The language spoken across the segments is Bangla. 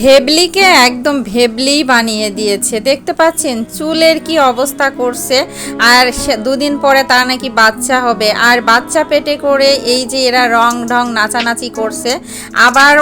ভেবলিকে একদম ভেবলি বানিয়ে দিয়েছে। দেখতে পাচ্ছেন, চুলের কি অবস্থা করছে, আর দুদিন পরে তার নাকি বাচ্চা হবে। আর বাচ্চা পেটে করে এই যে এরা রং ঢং নাচানাচি করছে, আবার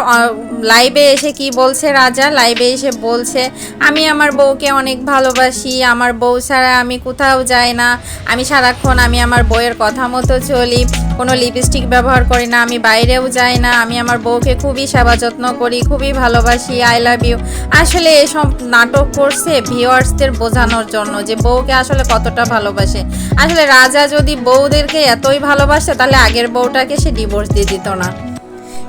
লাইভে এসে কি বলছে রাজা? লাইভে এসে বলছে, আমি আমার বউকে অনেক ভালোবাসি, আমার বউ ছাড়া আমি কোথাও যাই না, আমি সারাক্ষণ আমি আমার বউয়ের কথা মতো চলি। কোনো লিপস্টিক ব্যবহার করি না, আমি বাইরেও যাই না, আমি আমার বউকে খুবই সেবা যত্ন করি, খুবই ভালোবাসি আই লাভ ইউ আসলে এসব নাটক করছে ভিওয়ার্সদের বোঝানোর জন্য যে বউকে আসলে কতটা ভালোবাসে। আসলে রাজা যদি বউদেরকে এতই ভালোবাসে, তাহলে আগের বউটাকে সে ডিভোর্স দিয়ে দিত না।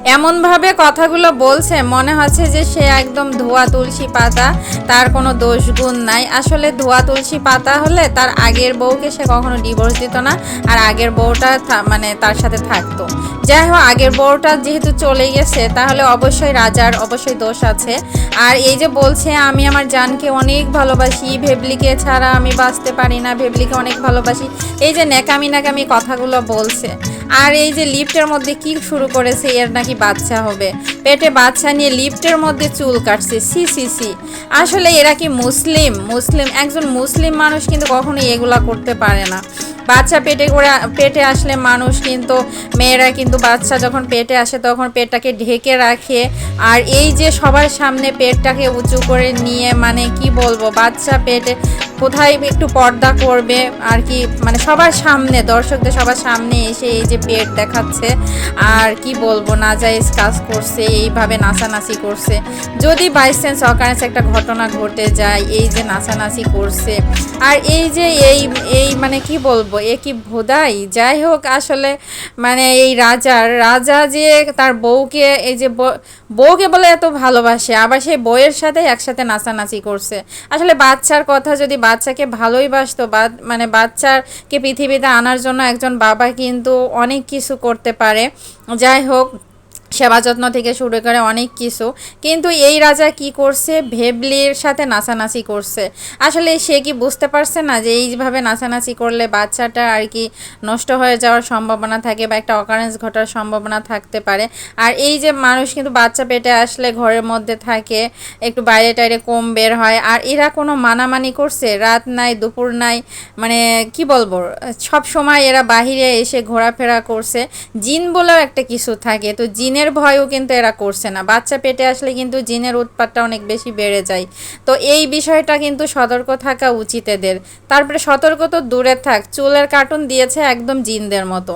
এমনভাবে কথাগুলো বলছে, মনে হচ্ছে যে সে একদম ধোয়া তুলসী পাতা, তার কোনো দোষ গুণ নাই। আসলে ধোয়া তুলসী পাতা হলে তার আগের বউকে সে কখনো ডিভোর্স দিত না, আর আগের বউটা মানে তার সাথে থাকতো। যাই হোক, আগের বউটা যেহেতু চলে গেছে, তাহলে অবশ্যই রাজার অবশ্যই দোষ আছে। আর এই যে বলছে, আমি আমার জানকে অনেক ভালোবাসি, ভেবলিকে ছাড়া আমি বাঁচতে পারি না, ভেবলিকে অনেক ভালোবাসি। এই যে ন্যাকামি ন্যাকামি কথাগুলো বলছে। আর এই যে লিফটের মধ্যে কি শুরু করেছে, এর নাকি বাচ্চা হবে। পেটে বাচ্চা নিয়ে লিফটের মধ্যে চুল কাটছে। সি সি সি আসলে এরা কি মুসলিম? মুসলিম, একজন মুসলিম মানুষ কিন্তু কখনোই এগুলা করতে পারে না। বাচ্চা পেটে করে পেটে আসলে মানুষ কিন্তু, মেয়েরা কিন্তু বাচ্চা যখন পেটে আসে তখন পেটটাকে ঢেকে রাখে। আর এই যে সবার সামনে পেটটাকে উঁচু করে নিয়ে মানে কি বলব, বাচ্চা পেটে কোথায় একটু পর্দা করবে আর কি মানে সবার সামনে, দর্শকদের সবার সামনে এসে এই যে পেট দেখাচ্ছে। আর কি বলব না যাইজ কাজ করছে, এইভাবে নাচানাচি করছে। যদি বাই চান্স অকারেন্স একটা ঘটনা ঘটে যায়, এই যে নাচানাচি করছে। আর এই যে এই এই মানে কি বলব এ কি ভোদাই? যাই হোক, আসলে মানে এই রাজার রাজা যে তার বউকে, এই যে বউ- বউকে বলে এত ভালোবাসে, আবার সেই বউয়ের সাথে একসাথে নাচানাচি করছে। আসলে বাচ্চার কথা যদি বাচ্চাকে ভালোই বাসতো মানে বাচ্চাকে পৃথিবীতে আনার জন্য একজন বাবা কিন্তু অনেক কিছু করতে পারে। যাই হোক সেবা যত্ন থেকে শুরু করে অনেক কিছু। কিন্তু এই রাজা কি করছে? ভেবলির সাথে নাচানাচি করছে। আসলে সে কি বুঝতে পারছে না যে এইভাবে নাচানাচি করলে বাচ্চাটা আর কি নষ্ট হয়ে যাওয়ার সম্ভাবনা থাকে বা একটা অকারেন্স ঘটার সম্ভাবনা থাকতে পারে? আর এই যে মানুষ কিন্তু বাচ্চা পেটে আসলে ঘরের মধ্যে থাকে, একটু বাইরে টাইরে কম বের হয়। আর এরা কোনো মানামানি করছে? রাত নাই, দুপুর নাই মানে কি বলব? সব সময় এরা বাহিরে এসে ঘোরাফেরা করছে। জিন বলেও একটা কিছু থাকে। তো জিনের ভয়ও কিন্তু এরা করছে না। বাচ্চা পেটে আসলে কিন্তু জিনের উৎপাতটা অনেক বেশি বেড়ে যায়। তো এই বিষয়টা কিন্তু সতর্ক থাকা উচিত এদের। তারপরে সতর্ক তো দূরে থাক, চুলের কার্টুন দিয়েছে একদম জিনদের মতো।